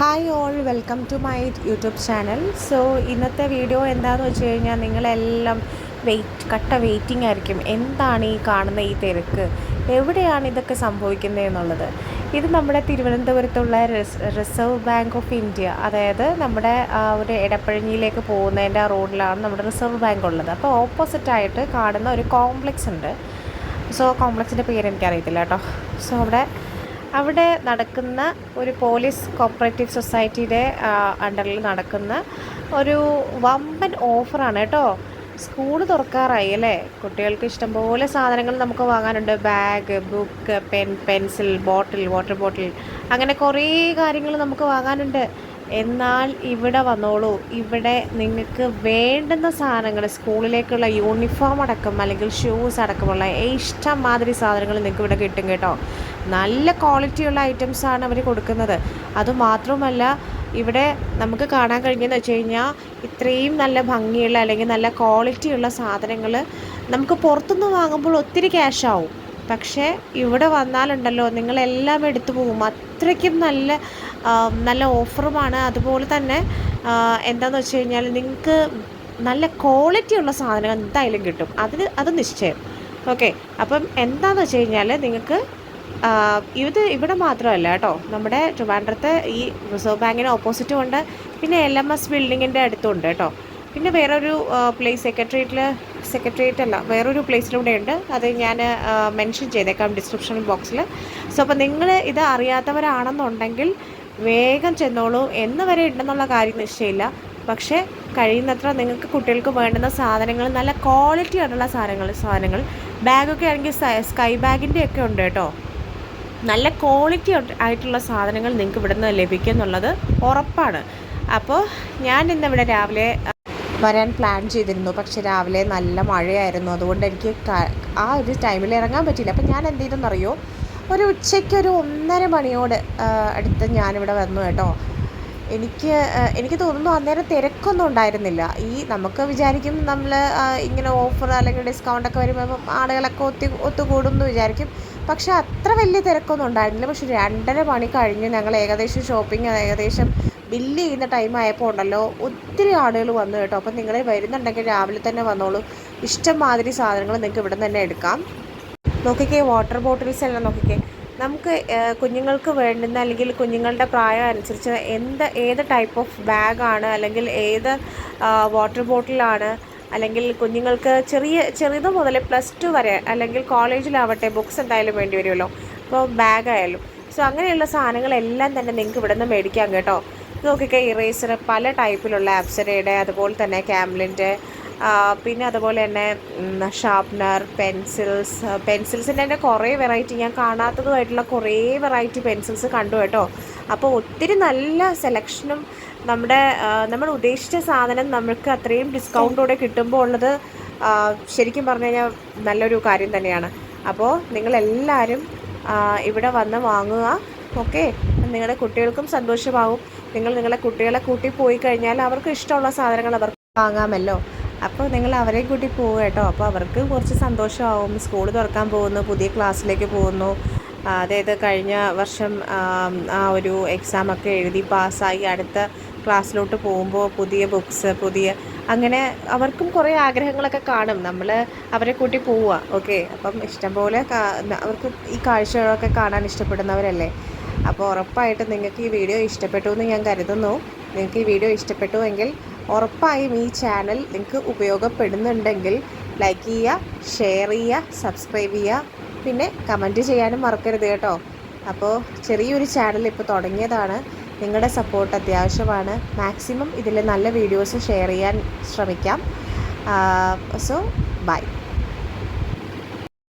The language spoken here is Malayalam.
Hi all welcome to my YouTube channel so ഇന്നത്തെ വീഡിയോ എന്താണെന്ന് വെച്ച് കഴിഞ്ഞാൽ നിങ്ങളെല്ലാം വെയിറ്റ് കട്ട വെയിറ്റിംഗ് ആയിരിക്കും. എന്താണ് ഈ കാണുന്ന ഈ തിരക്ക്? എവിടെയാണ് ഇതൊക്കെ സംഭവിക്കുന്നത് എന്നുള്ളത്? ഇത് നമ്മുടെ തിരുവനന്തപുരത്തുള്ള റിസർവ് ബാങ്ക് ഓഫ് ഇന്ത്യ അതായത് നമ്മുടെ ഒരു ഇടപ്പഴഞ്ഞിയിലേക്ക് പോകുന്നതിന്റെ റോഡിലാണ് നമ്മുടെ റിസർവ് ബാങ്ക് ഉള്ളത്. അപ്പോൾ ഓപ്പോസിറ്റായിട്ട് കാണുന്ന ഒരു കോംപ്ലക്സ് ഉണ്ട്. സോ കോംപ്ലക്സിന്റെ പേര് എനിക്കറിയത്തില്ല കേട്ടോ. സോ അവിടെ അവിടെ നടക്കുന്ന ഒരു പോലീസ് കോപ്പറേറ്റീവ് സൊസൈറ്റിയുടെ അണ്ടറിൽ നടക്കുന്ന ഒരു വമ്പൻ ഓഫറാണ് കേട്ടോ. സ്കൂൾ തുറക്കാറായി അല്ലേ? കുട്ടികൾക്ക് ഇഷ്ടംപോലെ സാധനങ്ങൾ നമുക്ക് വാങ്ങാനുണ്ട്. Bag book pen pencil bottle water bottle. അങ്ങനെ കുറേ കാര്യങ്ങൾ നമുക്ക് വാങ്ങാനുണ്ട്. എന്നാൽ ഇവിടെ വന്നോളൂ. ഇവിടെ നിങ്ങൾക്ക് വേണ്ടുന്ന സാധനങ്ങൾ സ്കൂളിലേക്കുള്ള യൂണിഫോം അടക്കം അല്ലെങ്കിൽ ഷൂസ് അടക്കമുള്ള ഇഷ്ടം മാതിരി സാധനങ്ങൾ നിങ്ങൾക്ക് ഇവിടെ കിട്ടും കേട്ടോ. നല്ല ക്വാളിറ്റിയുള്ള ആണ് അവർ കൊടുക്കുന്നത്. അതുമാത്രമല്ല ഇവിടെ നമുക്ക് കാണാൻ കഴിഞ്ഞെന്ന് വെച്ച് കഴിഞ്ഞാൽ ഇത്രയും നല്ല ഭംഗിയുള്ള അല്ലെങ്കിൽ നല്ല ക്വാളിറ്റിയുള്ള സാധനങ്ങൾ നമുക്ക് പുറത്തുനിന്ന് വാങ്ങുമ്പോൾ ഒത്തിരി ക്യാഷാവും പക്ഷേ ഇവിടെ വന്നാലുണ്ടല്ലോ നിങ്ങളെല്ലാം എടുത്തു പോകും. അത്രയ്ക്കും നല്ല നല്ല ഓഫറുമാണ് അതുപോലെ തന്നെ എന്താണെന്ന് വെച്ച് കഴിഞ്ഞാൽ നിങ്ങൾക്ക് നല്ല ക്വാളിറ്റി ഉള്ള സാധനം എന്തായാലും കിട്ടും. അതിന് അത് നിശ്ചയം. ഓക്കെ അപ്പം എന്താണെന്ന് വെച്ച് കഴിഞ്ഞാൽ നിങ്ങൾക്ക് ഇത് ഇവിടെ മാത്രമല്ല കേട്ടോ. നമ്മുടെ ട്രിവാൻഡ്രത്ത് ഈ റിസർവ് ബാങ്കിന് ഓപ്പോസിറ്റും ഉണ്ട്. പിന്നെ എൽ എം എസ് ബിൽഡിങ്ങിന്റെ അടുത്തും ഉണ്ട് കേട്ടോ. പിന്നെ വേറൊരു പ്ലേസ് സെക്രട്ടേറിയറ്റിൽ സെക്രട്ടേറിയറ്റ് അല്ല വേറൊരു പ്ലേസിലൂടെ ഉണ്ട്. അത് ഞാൻ മെൻഷൻ ചെയ്തേക്കാം ഡിസ്ക്രിപ്ഷൻ ബോക്സിൽ സോ അപ്പോൾ നിങ്ങൾ ഇത് അറിയാത്തവരാണെന്നുണ്ടെങ്കിൽ വേഗം ചെന്നോളൂ. എന്ന് വരെ ഉണ്ടെന്നുള്ള കാര്യം നിശ്ചയമില്ല. പക്ഷേ കഴിയുന്നത്ര നിങ്ങൾക്ക് കുട്ടികൾക്ക് വേണ്ടുന്ന സാധനങ്ങൾ നല്ല ക്വാളിറ്റി ആയിട്ടുള്ള സാധനങ്ങൾ സാധനങ്ങൾ. ബാഗൊക്കെ ആണെങ്കിൽ സ്കൈ ബാഗിന്റെ ഒക്കെ ഉണ്ട് കേട്ടോ. നല്ല ക്വാളിറ്റി ആയിട്ടുള്ള സാധനങ്ങൾ നിങ്ങൾക്ക് ഇവിടെ നിന്ന് ലഭിക്കും എന്നുള്ളത് ഉറപ്പാണ്. അപ്പോൾ ഞാൻ ഇന്നിവിടെ രാവിലെ വരാൻ പ്ലാൻ ചെയ്തിരുന്നു. പക്ഷെ രാവിലെ നല്ല മഴയായിരുന്നു. അതുകൊണ്ട് എനിക്ക് ആ ഒരു ടൈമിൽ ഇറങ്ങാൻ പറ്റിയില്ല. അപ്പം ഞാൻ എന്ത് ചെയ്തെന്നറിയോ? ഒരു ഉച്ചയ്ക്ക് ഒരു ഒന്നര മണിയോട് അടുത്ത് ഞാനിവിടെ വന്നു കേട്ടോ. എനിക്ക് എനിക്ക് തോന്നുന്നു അന്നേരം തിരക്കൊന്നും ഉണ്ടായിരുന്നില്ല. ഈ നമുക്ക് വിചാരിക്കും നമ്മൾ ഇങ്ങനെ ഓഫർ അല്ലെങ്കിൽ ഡിസ്കൗണ്ട് ഒക്കെ വരുമ്പോൾ ആളുകളൊക്കെ ഒത്തി ഒത്തുകൂടും എന്ന് വിചാരിക്കും. പക്ഷേ അത്ര വലിയ തിരക്കൊന്നും ഉണ്ടായിരുന്നില്ല. പക്ഷെ രണ്ടര മണി കഴിഞ്ഞ് ഞങ്ങൾ ഏകദേശം ഷോപ്പിംഗ് ഏകദേശം ബില്ല് ചെയ്യുന്ന ടൈം ആയപ്പോൾ ഉണ്ടല്ലോ ഒത്തിരി ആളുകൾ വന്നു കേട്ടോ. അപ്പം നിങ്ങൾ വരുന്നുണ്ടെങ്കിൽ രാവിലെ തന്നെ വന്നോളൂ. ഇഷ്ടം മാതിരി സാധനങ്ങൾ നിങ്ങൾക്ക് ഇവിടെ തന്നെ എടുക്കാം. നോക്കിക്കേ വാട്ടർ ബോട്ടിൽസ് എല്ലാം നോക്കിക്കേ. നമുക്ക് കുഞ്ഞുങ്ങൾക്ക് വേണ്ടുന്ന അല്ലെങ്കിൽ കുഞ്ഞുങ്ങളുടെ പ്രായം അനുസരിച്ച് എന്ത് ഏത് ടൈപ്പ് ഓഫ് ബാഗാണ് അല്ലെങ്കിൽ ഏത് വാട്ടർ ബോട്ടിലാണ് അല്ലെങ്കിൽ കുഞ്ഞുങ്ങൾക്ക് ചെറിയ ചെറുത് മുതൽ പ്ലസ് ടു വരെ അല്ലെങ്കിൽ കോളേജിലാവട്ടെ ബുക്സ് എന്തായാലും വേണ്ടി വരുമല്ലോ. അപ്പോൾ ബാഗായാലും സോ അങ്ങനെയുള്ള സാധനങ്ങളെല്ലാം തന്നെ നിങ്ങൾക്ക് ഇവിടെ നിന്ന് മേടിക്കാം കേട്ടോ. നോക്കിക്കേ ഇറേസർ പല ടൈപ്പിലുള്ള ആപ്സരയുടെ അതുപോലെ തന്നെ ക്യാമ്ലിന്റെ പിന്നെ അതുപോലെ തന്നെ ഷാർപ്നർ പെൻസിൽസ് പെൻസിൽസിന്റെ തന്നെ കുറേ വെറൈറ്റി ഞാൻ കാണാത്തതുമായിട്ടുള്ള കുറേ വെറൈറ്റി പെൻസിൽസ് കണ്ടു കേട്ടോ. അപ്പോൾ ഒത്തിരി നല്ല സെലക്ഷനും നമ്മുടെ നമ്മൾ ഉദ്ദേശിച്ച സാധനം നമുക്ക് അത്രയും ഡിസ്കൗണ്ടോടെ കിട്ടുമ്പോൾ ഉള്ളത് ശരിക്കും പറഞ്ഞു കഴിഞ്ഞാൽ നല്ലൊരു കാര്യം തന്നെയാണ്. അപ്പോൾ നിങ്ങളെല്ലാവരും ഇവിടെ വന്ന് വാങ്ങുക ഓക്കെ? നിങ്ങളുടെ കുട്ടികൾക്കും സന്തോഷമാകും നിങ്ങൾ നിങ്ങളുടെ കുട്ടികളെ കൂട്ടി പോയി കഴിഞ്ഞാൽ അവർക്ക് ഇഷ്ടമുള്ള സാധനങ്ങൾ അവർക്ക് വാങ്ങാമല്ലോ. അപ്പോൾ നിങ്ങൾ അവരെ കൂട്ടി പോവുക കേട്ടോ. അപ്പോൾ അവർക്ക് കുറച്ച് സന്തോഷമാവും. സ്കൂൾ തുറക്കാൻ പോകുന്നു പുതിയ ക്ലാസ്സിലേക്ക് പോകുന്നു. അതായത് കഴിഞ്ഞ വർഷം ആ ഒരു എക്സാമൊക്കെ എഴുതി പാസ്സായി അടുത്ത ക്ലാസ്സിലോട്ട് പോകുമ്പോൾ പുതിയ ബുക്ക്സ് പുതിയ അങ്ങനെ അവർക്കും കുറേ ആഗ്രഹങ്ങളൊക്കെ കാണും. നമ്മൾ അവരെ കൂട്ടി പോവുക. ഓക്കെ? അപ്പം ഇഷ്ടംപോലെ അവർക്ക് ഈ കാഴ്ചകളൊക്കെ കാണാൻ ഇഷ്ടപ്പെടുന്നവരല്ലേ? അപ്പോൾ ഉറപ്പായിട്ടും നിങ്ങൾക്ക് ഈ വീഡിയോ ഇഷ്ടപ്പെട്ടു എന്ന് ഞാൻ കരുതുന്നു. നിങ്ങൾക്ക് ഈ വീഡിയോ ഇഷ്ടപ്പെട്ടു എങ്കിൽ ഉറപ്പായും ഈ ചാനൽ നിങ്ങൾക്ക് ഉപയോഗപ്പെടുന്നുണ്ടെങ്കിൽ ലൈക്ക് ചെയ്യുക ഷെയർ ചെയ്യുക സബ്സ്ക്രൈബ് ചെയ്യുക. പിന്നെ കമന്റ് ചെയ്യാനും മറക്കരുത് കേട്ടോ. അപ്പോൾ ചെറിയൊരു ചാനൽ ഇപ്പോൾ തുടങ്ങിയതാണ്. നിങ്ങളുടെ സപ്പോർട്ട് അത്യാവശ്യമാണ്. മാക്സിമം ഇതിൽ നല്ല വീഡിയോസ് ഷെയർ ചെയ്യാൻ ശ്രമിക്കാം. So by